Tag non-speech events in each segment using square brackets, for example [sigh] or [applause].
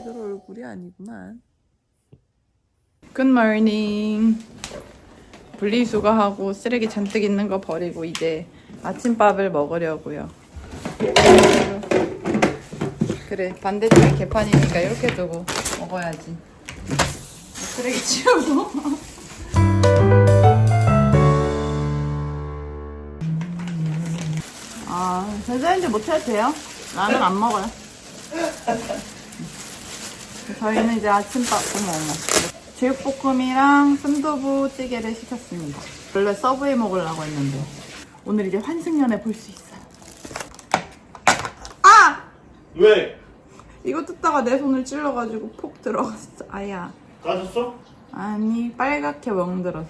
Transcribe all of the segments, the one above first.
제대로 얼굴이 아니구만. Good morning. 분리수거하고 쓰레기 잔뜩 있는 거 버리고 이제 아침밥을 먹으려고요. 그래 반대쪽에 개판이니까 이렇게 두고 먹어야지. 쓰레기 치우고. 아 제자인지 못해도 돼요. 나는 안 먹어요. 저희는 이제 아침밥 어머 제육볶음이랑 순두부 찌개를 시켰습니다. 원래 서브웨이 먹으려고 했는데 오늘 이제 환승연애 볼 수 있어요. 아! 왜? 이거 뜯다가 내 손을 찔러가지고 폭 들어갔어. 아야. 까졌어? 아니 빨갛게 멍들었어.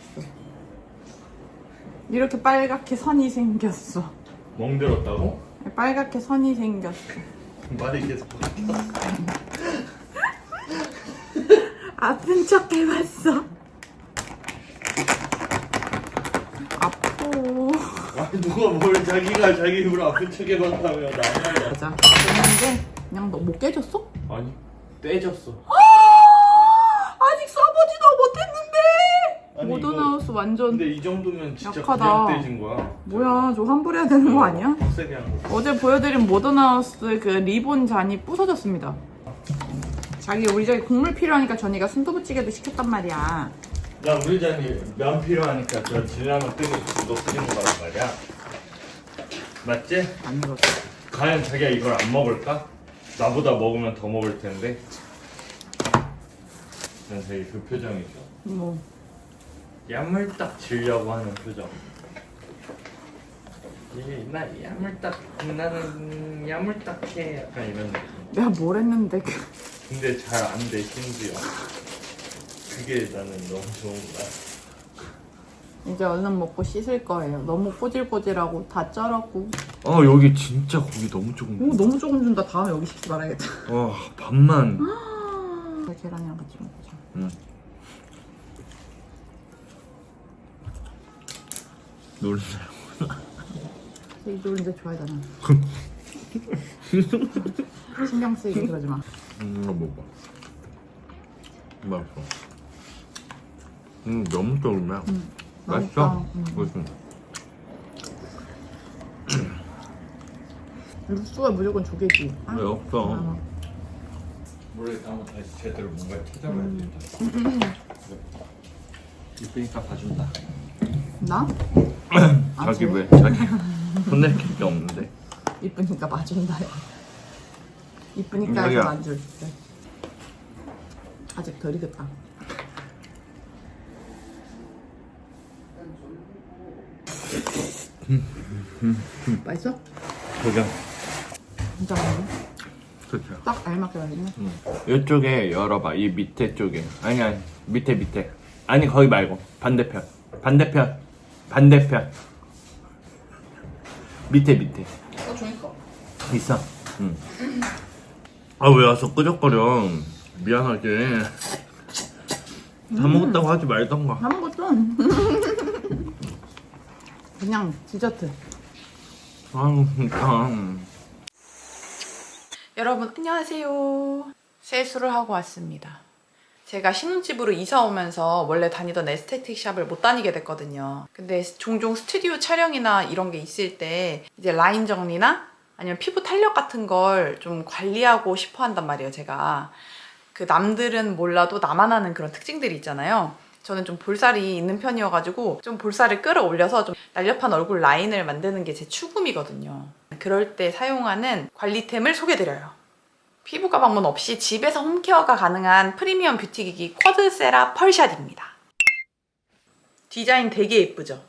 이렇게 빨갛게 선이 생겼어. 멍들었다고? 빨갛게 선이 생겼어. [laughs] 말이 계속 바뀌어. 아픈 척 해봤어. 아프. 아니 누가 뭘 자기가 자기 입으로 아픈 척 해봤다며 나만 맞아. 그랬는데 그냥 너 못 깨졌어? 아니 떼졌어 아직 써보지도 못했는데. 아니, 모던하우스 완전 근데 이 정도면 진짜 약하다. 그냥 떼진 거야 뭐야 저 환불해야 되는 거 아니야? 세게 한 거. 어제 보여드린 모던하우스 그 리본 잔이 부서졌습니다. 자기 우리 저기 국물 필요하니까 전이가 순두부찌개도 시켰단 말이야. 나 우리 잔이 면 필요하니까 저 진라면 뜨고 너 끓이는 거란 말이야 맞지? 안 그렇지. 과연 자기가 이걸 안 먹을까? 나보다 먹으면 더 먹을 텐데 난 되게 그 표정이죠 뭐 야물딱 지려고 하는 표정. 예, 나 야물딱 나는 야물딱해 약간 이런 느낌. 내가 뭘 했는데 그 근데 잘 안 돼 심지어. 그게 나는 너무 좋은 거야. 이제 얼른 먹고 씻을 거예요. 너무 꼬질꼬질하고 다 쩔었고. 아 여기 진짜 고기 너무 조금 오 너무 조금 준다. 다음에 여기 시키지 말아야겠다. 와 밥만 [gasps] 계란이랑 같이 먹자. 응. 놀라요 이 노른자 좋아하잖아. 신경 쓰이게 그러지 마. 음 이거 먹어봐 맛있어 음 너무 쫄면 맛있어? 음. 맛있어 육수가 무조건 조개지. 아, 왜 없어 아, 원래 한번 다시 제대로 뭔가 찾아봐야 된다. 이쁘니까 봐준다. 나? 자기 아, 왜 자기 혼낼 게 없는데 [laughs] 이쁘니까 봐준다요. 이쁘니까. 해서 만줄 때. 아직 덜 익었다. 맛있어? 저기 진짜 맛있네. 그렇죠 딱 알맞게 맛있네. 응. 이쪽에 열어봐 이 밑에 쪽에 아니 아니 밑에 밑에 아니 거기 말고 반대편 반대편 반대편 밑에 밑에 어. 있어. 응. 아왜 와서 끄적거려? 미안하게. 다 먹었다고 하지 말던가. 한 것도 [laughs] 그냥 디저트. 아유 진짜. 여러분 안녕하세요. 세수를 하고 왔습니다. 제가 신혼집으로 이사 오면서 원래 다니던 에스테틱 샵을 못 다니게 됐거든요. 근데 종종 스튜디오 촬영이나 이런 게 있을 때 이제 라인 정리나 아니면 피부 탄력 같은 걸 좀 관리하고 싶어 한단 말이에요, 제가. 그 남들은 몰라도 나만 아는 그런 특징들이 있잖아요. 저는 좀 볼살이 있는 편이어가지고 좀 볼살을 끌어올려서 좀 날렵한 얼굴 라인을 만드는 게 제 추구미거든요. 그럴 때 사용하는 관리템을 소개드려요. 피부과 방문 없이 집에서 홈케어가 가능한 프리미엄 뷰티기기 쿼드세라 펄샷입니다. 디자인 되게 예쁘죠?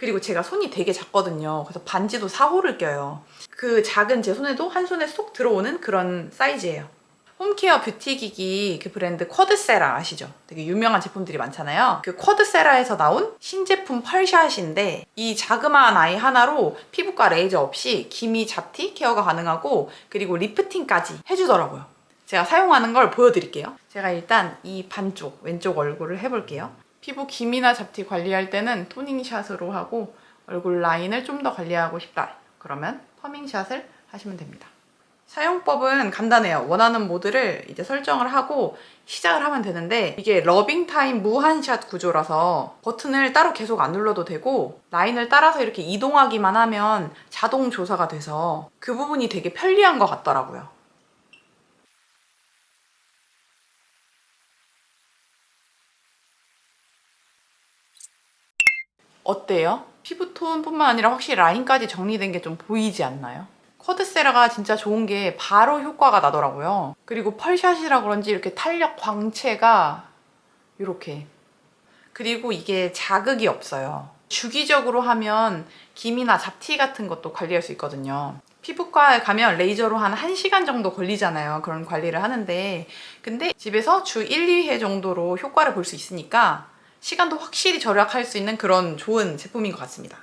그리고 제가 손이 되게 작거든요. 그래서 반지도 4호를 껴요. 그 작은 제 손에도 한 손에 쏙 들어오는 그런 사이즈예요. 홈케어 뷰티 기기 그 브랜드 쿼드세라 아시죠? 되게 유명한 제품들이 많잖아요. 그 쿼드세라에서 나온 신제품 펄샷인데 이 자그마한 아이 하나로 피부과 레이저 없이 기미 잡티 케어가 가능하고 그리고 리프팅까지 해주더라고요. 제가 사용하는 걸 보여드릴게요. 제가 일단 이 반쪽 왼쪽 얼굴을 해볼게요. 피부 기미나 잡티 관리할 때는 토닝샷으로 하고 얼굴 라인을 좀 더 관리하고 싶다. 그러면 퍼밍샷을 하시면 됩니다. 사용법은 간단해요. 원하는 모드를 이제 설정을 하고 시작을 하면 되는데 이게 러빙 타임 무한샷 구조라서 버튼을 따로 계속 안 눌러도 되고 라인을 따라서 이렇게 이동하기만 하면 자동 조사가 돼서 그 부분이 되게 편리한 것 같더라고요. 어때요? 피부톤뿐만 아니라 확실히 라인까지 정리된 게 좀 보이지 않나요? 쿼드세라가 진짜 좋은 게 바로 효과가 나더라고요. 그리고 펄샷이라 그런지 이렇게 탄력 광채가 이렇게. 그리고 이게 자극이 없어요. 주기적으로 하면 기미나 잡티 같은 것도 관리할 수 있거든요. 피부과에 가면 레이저로 한 1시간 정도 걸리잖아요. 그런 관리를 하는데. 근데 집에서 주 1, 2회 정도로 효과를 볼 수 있으니까 시간도 확실히 절약할 수 있는 그런 좋은 제품인 것 같습니다.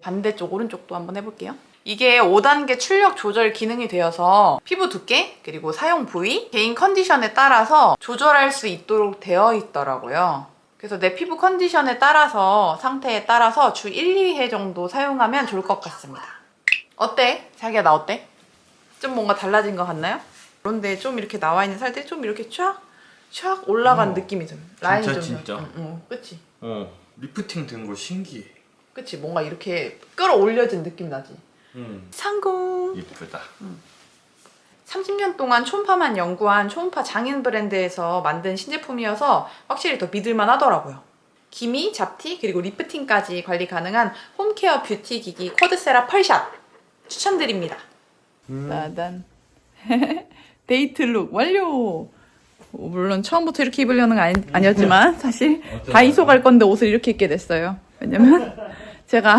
반대쪽 오른쪽도 한번 해볼게요. 이게 5단계 출력 조절 기능이 되어서 피부 두께 그리고 사용 부위 개인 컨디션에 따라서 조절할 수 있도록 되어 있더라고요. 그래서 내 피부 컨디션에 따라서 상태에 따라서 주 1, 2회 정도 사용하면 좋을 것 같습니다. 어때? 자기야 나 어때? 좀 뭔가 달라진 것 같나요? 그런데 좀 이렇게 나와 있는 살들이 좀 이렇게 쫙, 쫙 올라간 어, 느낌이 좀 라인이 진짜, 좀 진짜. 응, 응, 그치? 어 리프팅 된 거 신기해. 그치? 뭔가 이렇게 끌어올려진 느낌 나지? 응. 성공! 이쁘다. 30년 동안 초음파만 연구한 초음파 장인 브랜드에서 만든 신제품이어서 확실히 더 믿을만 하더라고요. 기미, 잡티, 그리고 리프팅까지 관리 가능한 홈케어 뷰티 기기 쿼드세라 펄샷 추천드립니다. 따단 [laughs] 데이트 룩 완료! 어, 물론 처음부터 이렇게 입으려는 건 아니, 아니 었지만 사실 다이소 갈 건데 옷을 이렇게 입게 됐어요. 왜냐면 [laughs] 제가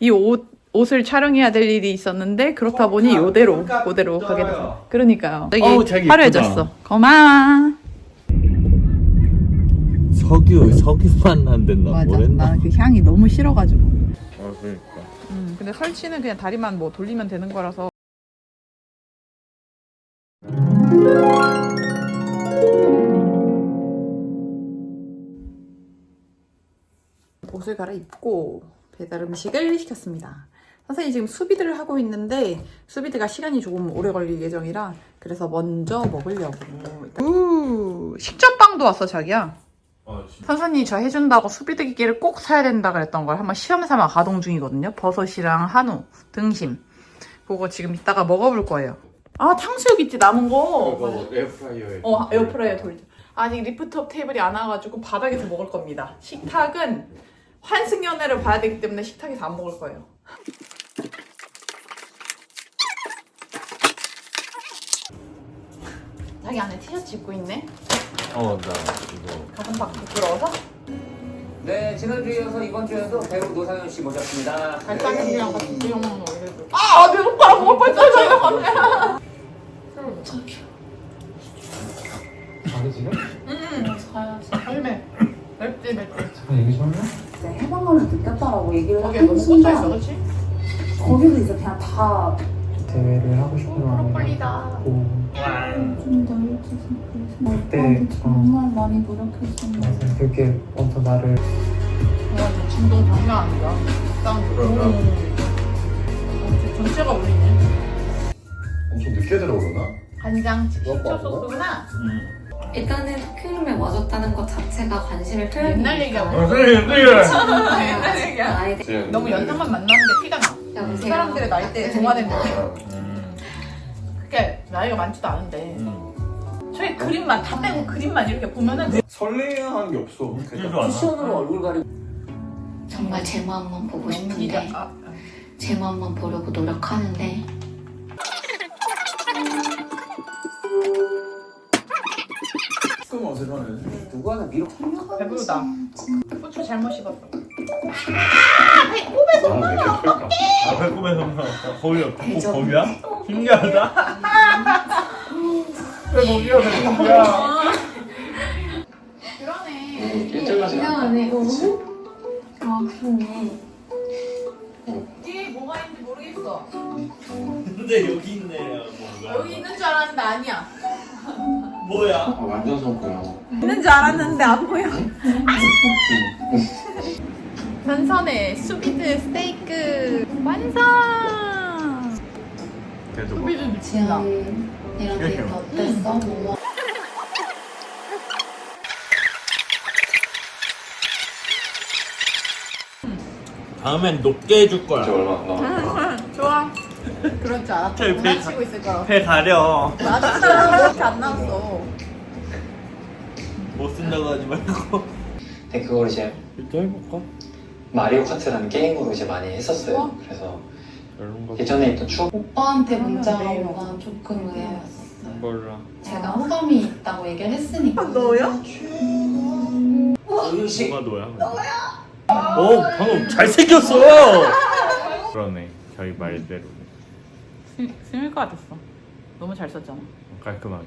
이 옷, 옷을 촬영해야 될 일이 있었는데 그렇다 보니 요대로 그대로 가게 됐어요. 그러니까요. 되게 화려해졌어. 고마워. 석유 석유만 안 된다. 뭐랬나? 나는 그 향이 너무 싫어가지고. 아 그러니까. 음, 근데 설치는 그냥 다리만 뭐 돌리면 되는 거라서. 옷을 갈아입고 배달 음식을 시켰습니다. 선생님 지금 수비드를 하고 있는데 수비드가 시간이 조금 오래 걸릴 예정이라 그래서 먼저 먹으려고. 우 식전빵도 왔어 자기야. 아 진짜. 선생님이 저 해준다고 수비드 기기를 꼭 사야 된다 그랬던 걸 한번 시험 삼아 가동 중이거든요. 버섯이랑 한우, 등심. 그거 지금 이따가 먹어볼 거예요. 아 탕수육 있지 남은 거. 에어프라이어에. 어 에어프라이어 돌리자. 아직 리프트업 테이블이 안 와가지고 바닥에서 먹을 겁니다. 식탁은 환승연애를 봐야 되기 때문에 식탁에서 안 먹을 거예요. 자기 안에 티셔츠 입고 있네. 어 나 이거. 가슴 팍 부끄러워서? 네, 지난주에 이어서 이번 주에도 배우 노상현 씨 모셨습니다. 갈비랑 같이 찍어 먹는 거 이래도. 아, 내 손가락 먹을 뻔했어, 저희가 갔네. 자기 지금? 할매. 맵지, 맵지. 잠깐 얘기 좀 할래? 진짜 해방감을 느꼈다라고 얘기를 거기에 하는 너무 꽂혀있어, 순간 그치? 거기서 이제 그냥 다 대회를 하고 싶은 마음이 브로콜리다. 있고 좀 더 일찍 생각해서 그때, 나한테 정말 많이 노력했었는데 맞아, 그게 먼저 나를 와, 진동 장난 아니다. 사운드. 그런가? 어, 전체가 울리네. 엄청 늦게 들어오려나? 간장 식초 소스구나. 일단은 토큐룸에 와줬다는 것 자체가 관심을 표현이 옛날 얘기하고. 선생님. 옛날 얘기야. [laughs] 나이대 너무 연상만 만나는 게 티가 나. 여보세요 사람들의 나이대에 동화된 느낌. 음. 그게 나이가 많지도 않은데. 음. 저희 그림만, 다 빼고 그림만 이렇게 보면은 설레한 게 없어. 않아. 쿠션으로 얼굴 가리고 정말 제 마음만 보고 싶은데 아, 아. 제 마음만 보려고 노력하는데 어색하네. 누구 하나 밀어 배부르다. 후추 잘못 씹었어. 너무 왜 이렇게 클까? 앞에 꿈에서 거기야. 거, 거기야? 신기하다. 왜 거기야? 왜 거기야? 그러네. 일찍하지 이상하네 아 그러네 뒤에 뭐가 있는지 모르겠어. 근데 여기 있네. 뭔가. 여기 있는 줄 알았는데 아니야. 뭐야? 아, 완전 성구야. 있는 줄 알았는데 안 보여. 전선의 수비드 스테이크 완성. 걔도 봐. 지안이랑 데이트 어땠어? 뭐 다음엔 높게 해줄 거야. 얼마 안 남았다. 그럴 줄 알았다. 배, 배, 장난치고 있을 거라. 배 가려. 맞아. 그렇게 안 나왔어. 못 쓴다고 하지 말고. 근데 그걸 이제 일단 해볼까? 마리오 카트라는 게임으로 이제 많이 했었어요. 그래서 별론가 예전에 있던 추억 오빠한테 문자가 오가 조금 의외였어요. 몰라. 제가 호감이 있다고 얘기를 했으니까. 너야? 음식 뭐가 너야? 오 방금 잘 생겼어. 그러네. 저희 말대로 스밀가 됐어. 너무 잘 썼잖아. 깔끔하게.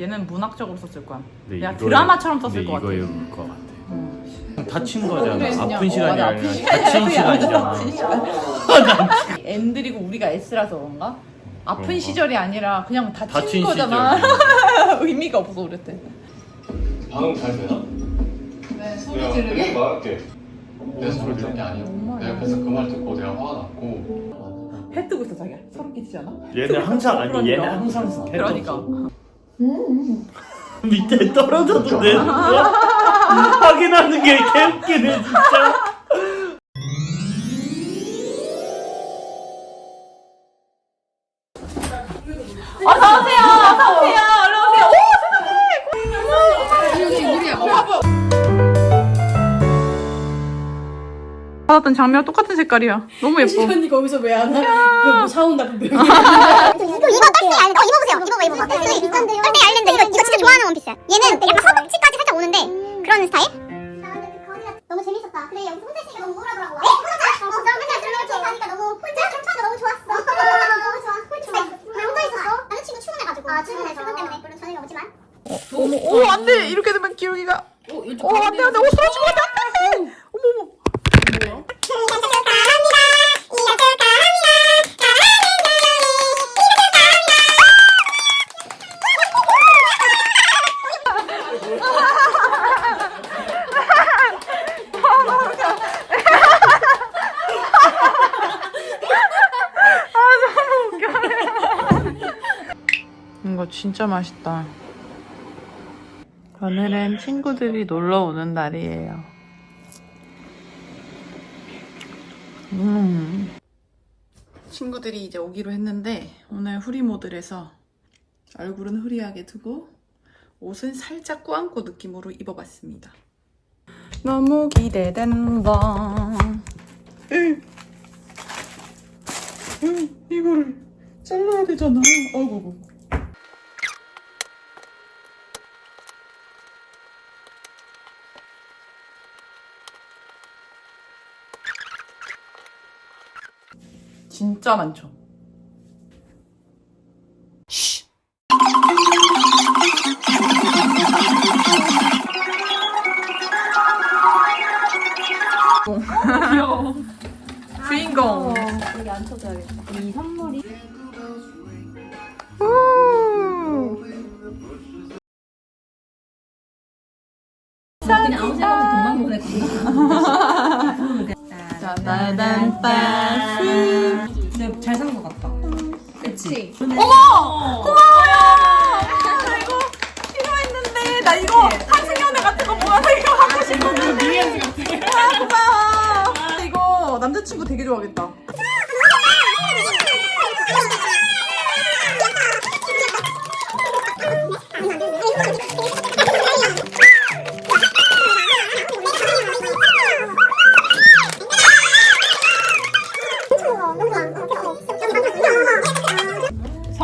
얘는 문학적으로 썼을 거야. 근데 내가 드라마처럼 썼을 것 같아. 이거에 올것 같아. 응. 다친 거잖아. 아픈 어, 시간이 맞아, 아니라 아픈 다친 시간이잖아. [laughs] N들이고 [laughs] 우리가 S라서 그런가? 아픈 그런가? 시절이 아니라 그냥 다친, 다친 거잖아. [laughs] 의미가 없어 그랬대. 방금 잘 되나? 왜 소리 내가 지르게? 내가 말할게. 내가 잘못한 게 아니야. 내가 그래서 그 말 듣고 내가 화가 났고 해 뜨고 있어 자기야. 소름 끼치지 않아? 얘는 항상 아니 얘는 그러니까. 항상 스케줄 그러니까. 밑에 떨어져도 되는 거야? 확인하는 게 개웃기네 진짜. 받았던 장미랑 똑같은 색깔이야. 너무 예뻐. 언니 거기서 왜 안 와? 뭐 사온다 분명히. [laughs] 이거 이거 떨때 얇은데 어 입어보세요 입어봐 입어봐 떨때 떨때 얇은데 이거 이거 진짜 좋아하는 원피스야 얘는 약간 허벅지까지 살짝 오는데 그런 스타일? 너무 재밌었다 그래 여기서 혼자 있으니까 너무 우울하더라고 에? 혼자? 어 나 맨날 이렇게 가니까 너무 혼자 점프하다 너무 좋았어 너무 좋아 혼자 왜 혼자 있었어? 남자친구 출근해가지고 아 출근해 출근 때문에 물론 저녁에 오지만 어머, 오, 안 돼. 이렇게 되면 기록이가. 어, 안 돼, 안 돼. 오, 쓰러지고 안 돼, 진짜 맛있다. 오늘은 친구들이 놀러 오는 날이에요. 음. 친구들이 이제 오기로 했는데 오늘 후리 모드래서 얼굴은 후리하게 두고 옷은 살짝 꾸안꾸 느낌으로 입어봤습니다. 너무 기대된다. 응. 응, 이거를 잘라야 되잖아. 어이구. 진짜 많죠. 귀여워. 주인공. 여기 앉혀줘야겠다. 이 선물이 그냥 아무 생각 없이 돈만 보냈구나. 짜다단 빠스. 근데 잘산것 같다. 그치? 어머! 고마워요! 나 이거 필요했는데 나 이거 한승연애 같은 거 모아서 이거 갖고 싶었는데. 아 고마워. 이거 남자친구 되게 좋아하겠다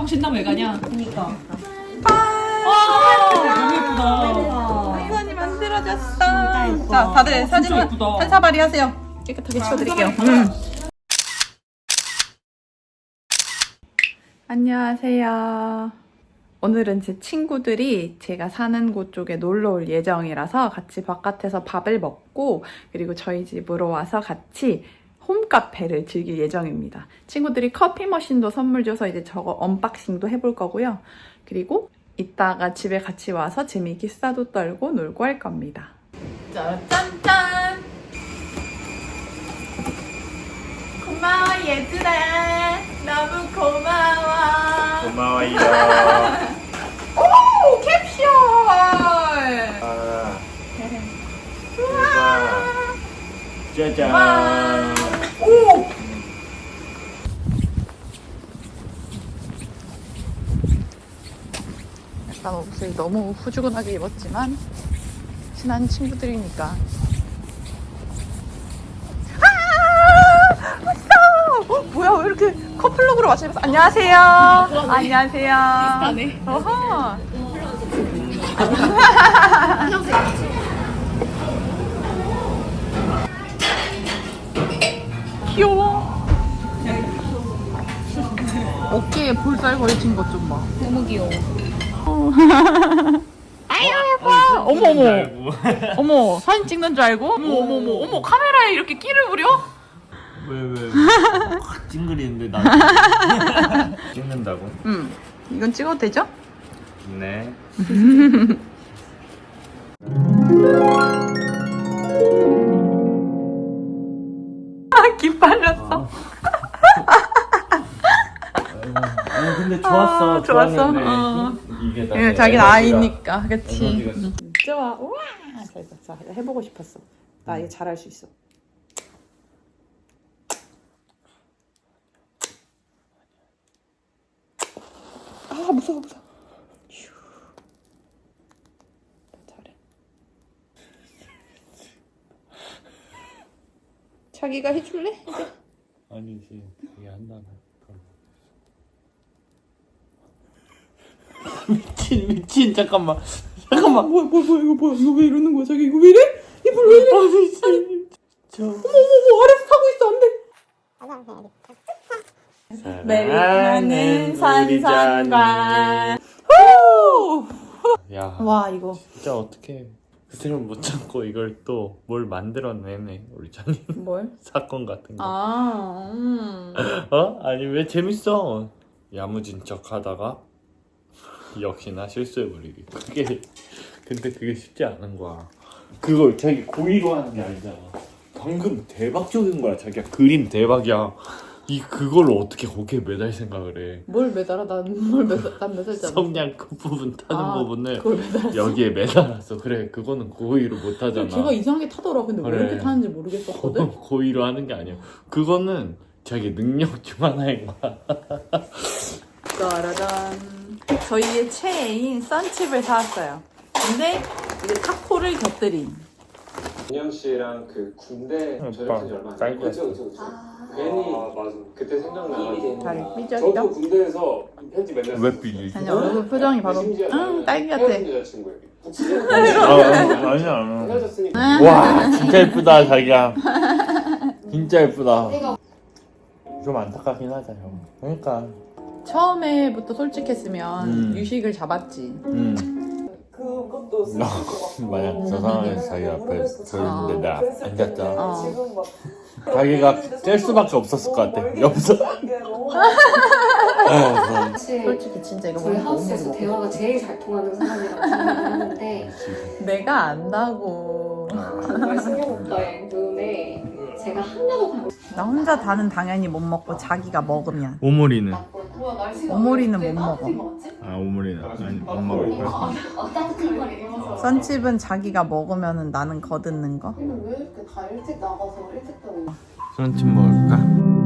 성신당 왜 가냐? 그니까. 사진이 만들어졌어 자 다들 사진 한, 예쁘다. 한 사발이 하세요 깨끗하게 치워드릴게요 음. 안녕하세요 오늘은 제 친구들이 제가 사는 곳 쪽에 놀러 올 예정이라서 같이 바깥에서 밥을 먹고 그리고 저희 집으로 와서 같이 홈카페를 즐길 예정입니다. 친구들이 커피 머신도 선물 줘서 이제 저거 언박싱도 해볼 거고요. 그리고 이따가 집에 같이 와서 재미있게 수다도 떨고 놀고 할 겁니다. 짠짠! 고마워 얘들아. 너무 고마워. 고마워요. [laughs] 오 캡슐. 아. [laughs] 대박. 짜잔. 오. 약간 옷을 너무 후주근하게 입었지만 친한 친구들이니까. 아! 어, 뭐야 왜 이렇게 커플룩으로 맞춰 입었어? 안녕하세요. 안녕하세요. 비슷하네. 어허. [laughs] 귀여워. [laughs] 어깨에 볼살 걸친 것 좀 봐. 너무 귀여워. 아유 예뻐. 어머 어머. [laughs] 어머 사진 찍는 줄 알고? 어머 어머 어머 어머 카메라에 이렇게 끼를 부려? 왜왜 확 [laughs] 찡그리는데 나 [laughs] 찍는다고? 응. 이건 찍어도 되죠? 네. 아 기빨렸어. 아니 근데 좋았어. 아, 좋았어? 좋았는데 어. 이게 다 예, 자기는 에너지가- 아이니까, 그치. 에너지가 응. 좋아, 우와! 잘했어, 자, 해보고 싶었어. 나 이거 잘할 수 있어. 아, 무서워, 무서워. 휴. 잘해. 자기가 해줄래? 이제? 아니지 이게 한다면 미친 미친 잠깐만 잠깐만 뭐야, 뭐야, 뭐야, 이거 뭐야, 이거 왜 이러는 거야, 자기 이거 왜 이래? 이불 왜 이래? 아 미친 저 어머, 어머, 아래서 타고 있어, 안 돼. 사랑하는 산산관 야 와, 이거. 진짜 어떻게 그때를 못 참고 이걸 또 뭘 만들어내네 우리 자님 뭘? [laughs] 사건 같은 거 아, 음. 어? 아니 왜 재밌어 야무진 척 하다가 역시나 실수해버리기 그게 근데 그게 쉽지 않은 거야 그걸 자기 고의로 하는 게 아니잖아 방금 대박적인 거야 자기야 그림 대박이야 이 그걸 어떻게 거기에 매달 생각을 해 뭘 매달아? 난뭘 매달, 난 매달지 않아. 성냥 그 부분 타는 아, 부분을 그걸 매달았어. 여기에 매달았어 그래 그거는 고의로 못 하잖아 걔가 이상하게 타더라. 근데 왜 그래. 이렇게 타는지 모르겠었거든. 고의로 하는 게 아니야 그거는 자기 능력 중 하나인 거야 짜라잔. 저희의 최애인 썬칩을 사왔어요. 근데 이제 타코를 곁들인. 은영 씨랑 그 군대 오빠, 전역한 지 얼마 안. 됐죠? 그쵸 그쵸 그쵸. 괜히 맞아. 그때 생각나가지고. 다리 삐져있다. 저도 군대에서 편지 맨날 왜 삐지지? 아니 얼굴 표정이 바로 응 딸기 같아. 헤어진 여자친구예요. [laughs] 아, 아니야 헤어졌으니까. 와 진짜 예쁘다 자기야. 진짜 예쁘다. 좀 안타깝긴 하다 형. 그러니까 처음에부터 솔직했으면 음. 유식을 잡았지. 음. 그것도 [laughs] 나 만약 저 상황에서 자기 앞에 서 있는데 나 어. 자기가 뗄 수밖에 없었을 것 같아. 옆에서. 사실 [laughs] 솔직히 진짜 이거 저희 하우스에서 대화가 제일 잘 통하는 사람이라고 [laughs] 생각을 하는데 내가 안다고. 정말 승용 오빠의 눈에 제가 하나도 다 나 혼자 다는 당연히 못 먹고 자기가 먹으면. 오모리는 뭐야 날씨가 오모리는 못 먹어. 아 오모리는 아니 못 먹을 거야 따뜻한 걸 입어서 썬칩은 자기가 먹으면 나는 거듣는 거. 근데 왜 이렇게 다 일찍 나가서 일찍 들어오냐? 손짓 먹을까?